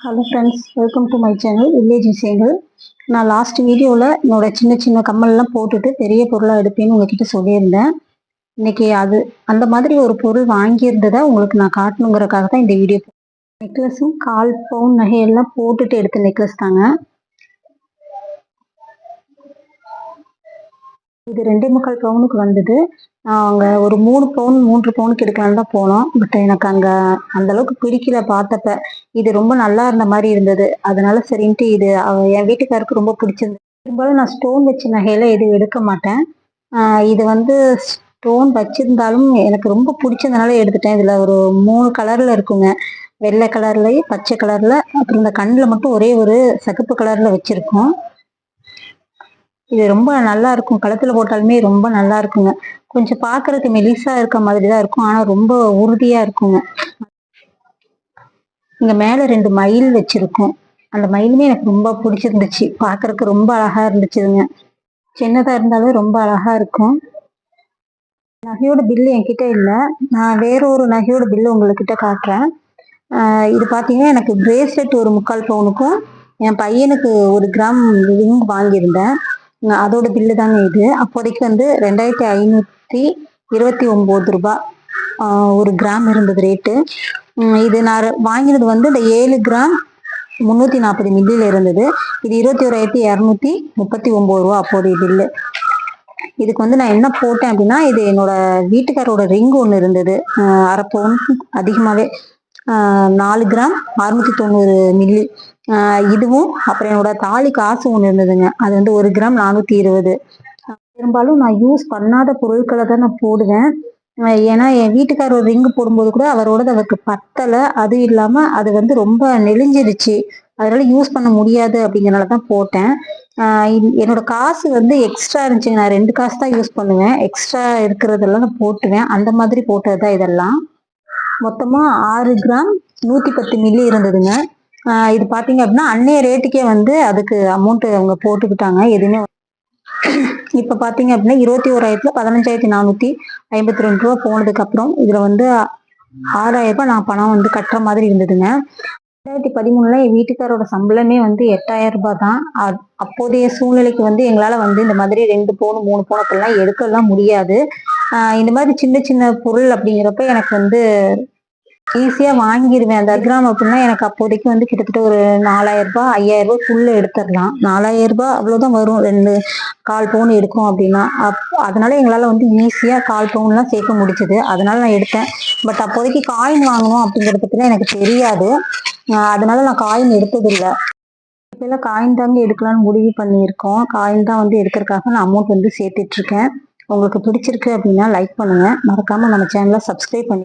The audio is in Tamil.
Hello friends welcome to my channel village விஷயங்கள் நான் லாஸ்ட் வீடியோவில் என்னோட சின்ன சின்ன கம்மல்லாம் போட்டுட்டு பெரிய பொருளாக எடுப்பேன்னு உங்ககிட்ட சொல்லியிருந்தேன். இன்னைக்கு அது அந்த மாதிரி ஒரு பொருள் வாங்கியிருந்ததை உங்களுக்கு நான் காட்டணுங்கிறக்காக தான் இந்த வீடியோ நெக்லஸும் கால் பவுன் நகையெல்லாம் போட்டுட்டு எடுத்த நெக்லஸ் தாங்க. இது ரெண்டே முக்கால் பவுனுக்கு வந்தது. அங்கே ஒரு மூணு பவுன் மூன்று பவுனுக்கு எடுக்கலான்னு தான் போனோம். பட் எனக்கு அங்கே அந்த அளவுக்கு பிடிக்கல பார்த்தப்ப. இது ரொம்ப நல்லா இருந்த மாதிரி இருந்தது. அதனால சரின்ட்டு இது என் வீட்டுக்காருக்கு ரொம்ப பிடிச்சிருந்தது. பெரும்பாலும் நான் ஸ்டோன் வச்ச நகையில எதுவும் எடுக்க மாட்டேன். இது வந்து ஸ்டோன் வச்சிருந்தாலும் எனக்கு ரொம்ப பிடிச்சதுனால எடுத்துட்டேன். இதில் ஒரு மூணு கலரில் இருக்குங்க. வெள்ளை கலர்லேயும் பச்சை கலரில் அப்புறம் இந்த கண்ணில் மட்டும் ஒரே ஒரு சகப்பு கலரில் வச்சுருக்கோம். இது ரொம்ப நல்லா இருக்கும் களத்தில் போட்டாலுமே ரொம்ப நல்லா இருக்குங்க கொஞ்சம் பார்க்கறதுக்கு மெலிசா இருக்க மாதிரி தான் இருக்கும். ஆனால் ரொம்ப உறுதியாக இருக்குங்க. இங்கே மேலே ரெண்டு மயில் வச்சுருக்கோம். அந்த மயிலுமே எனக்கு ரொம்ப பிடிச்சிருந்துச்சு. பார்க்கறதுக்கு ரொம்ப அழகாக இருந்துச்சுங்க. சின்னதாக இருந்தாலும் ரொம்ப அழகாக இருக்கும். நகையோட பில்லு என்கிட்ட இல்லை. நான் வேற ஒரு நகையோட பில்லு உங்கள்கிட்ட காட்டுறேன். இது பார்த்தீங்கன்னா எனக்கு பிரேஸ்லெட் ஒரு முக்கால் பவுனுக்கும் என் பையனுக்கு ஒரு கிராம் ரிங் வாங்கியிருந்தேன். அதோட பில்லு தாங்க இது. அப்போதைக்கு வந்து ரெண்டாயிரத்தி ஐநூற்றி இருபத்தி ஒம்பது ரூபாய் ஆஹ் ஒரு கிராம் இருந்தது ரேட்டு இது நான் வாங்கினது வந்து இந்த ஏழு கிராம் முந்நூற்றி நாற்பது மில்லியில் இருந்தது. இது இருபத்தி ஓராயிரத்தி இரநூத்தி முப்பத்தி ஒம்பது ரூபா அப்போதைய பில்லு இதுக்கு வந்து நான் என்ன போட்டேன் அப்படின்னா இது என்னோட வீட்டுக்காரோட ரிங் ஒன்று இருந்தது. அரை பவுன் அதிகமாகவே நாலு கிராம் அறுநூத்தி தொண்ணூறு மில்லி இதுவும் அப்புறம் என்னோட தாலி காசு ஒன்று இருந்ததுங்க. அது வந்து ஒரு கிராம் நானூற்றி இருபது. பெரும்பாலும் நான் யூஸ் பண்ணாத பொருட்களை தான் நான் போடுவேன். ஏன்னா என் வீட்டுக்காரர் ஒரு ரிங்கு போடும்போது கூட அவரோடது அவருக்கு பத்தலை. அது இல்லாமல் அது வந்து ரொம்ப நெளிஞ்சிருச்சு. அதனால யூஸ் பண்ண முடியாது அப்படிங்கறனால தான் போட்டேன். என்னோட காசு வந்து எக்ஸ்ட்ரா இருந்துச்சுங்க. நான் ரெண்டு காசு தான் யூஸ் பண்ணுவேன். எக்ஸ்ட்ரா இருக்கிறதெல்லாம் நான் போட்டுவேன் அந்த மாதிரி போட்டது தான் இதெல்லாம். மொத்தமாக ஆறு கிராம் நூற்றி பத்து மில்லி இருந்ததுங்க. இது பாத்தீங்க அப்படின்னா அன்னைய ரேட்டுக்கே வந்து அதுக்கு அமௌண்ட் அவங்க போட்டுக்கிட்டாங்க. எதுவுமே இப்ப பாத்தீங்க அப்படின்னா இருபத்தி ஓராயிரத்துல பதினஞ்சாயிரத்தி நானூத்தி ஐம்பத்தி ரெண்டு ரூபா போனதுக்கு அப்புறம் இதுல வந்து ஆறாயிரம் ரூபாய் நான் பணம் வந்து கட்டுற மாதிரி இருந்ததுங்க. ரெண்டாயிரத்தி பதிமூணுல என் வீட்டுக்காரோட சம்பளமே வந்து எட்டாயிரம் ரூபாய் தான். அப்போதைய சூழ்நிலைக்கு வந்து எங்களால வந்து இந்த மாதிரி ரெண்டு பவுன் மூணு பவுன் எடுக்கலாம் முடியாது. இந்த மாதிரி சின்ன சின்ன பொருள் அப்படிங்கிறப்ப எனக்கு வந்து ஈஸியா வாங்கிடுவேன் அந்த கிராம் அப்படின்னா எனக்கு அப்போதைக்கு வந்து கிட்டத்தட்ட ஒரு நாலாயிரம் ரூபாய் ஐயாயிரம் ரூபாய்க்குள்ள எடுத்துடலாம். நாலாயிரம் ரூபாய் அவ்வளவுதான் வரும். ரெண்டு கால் பவுன் எடுக்கும் அப்படின்னா. அப் அதனால எங்களால் வந்து ஈஸியாக கால் பவுன்லாம் சேர்க்க முடிச்சுது அதனால நான் எடுத்தேன். பட் அப்போதைக்கு காயின் வாங்கணும் அப்படிங்கிறத பற்றிலாம் எனக்கு தெரியாது. அதனால நான் காயின் எடுத்ததில்லை. இப்போல்லாம் காயின் தாங்க எடுக்கலாம்னு முடிவு பண்ணியிருக்கோம். காயின் தான் வந்து எடுக்கிறதுக்காக நான் அமௌண்ட் வந்து சேர்த்துட்ருக்கேன் உங்களுக்கு பிடிச்சிருக்கு அப்படின்னா லைக் பண்ணுங்கள் மறக்காமல் நம்ம சேனலை சப்ஸ்கிரைப் பண்ணி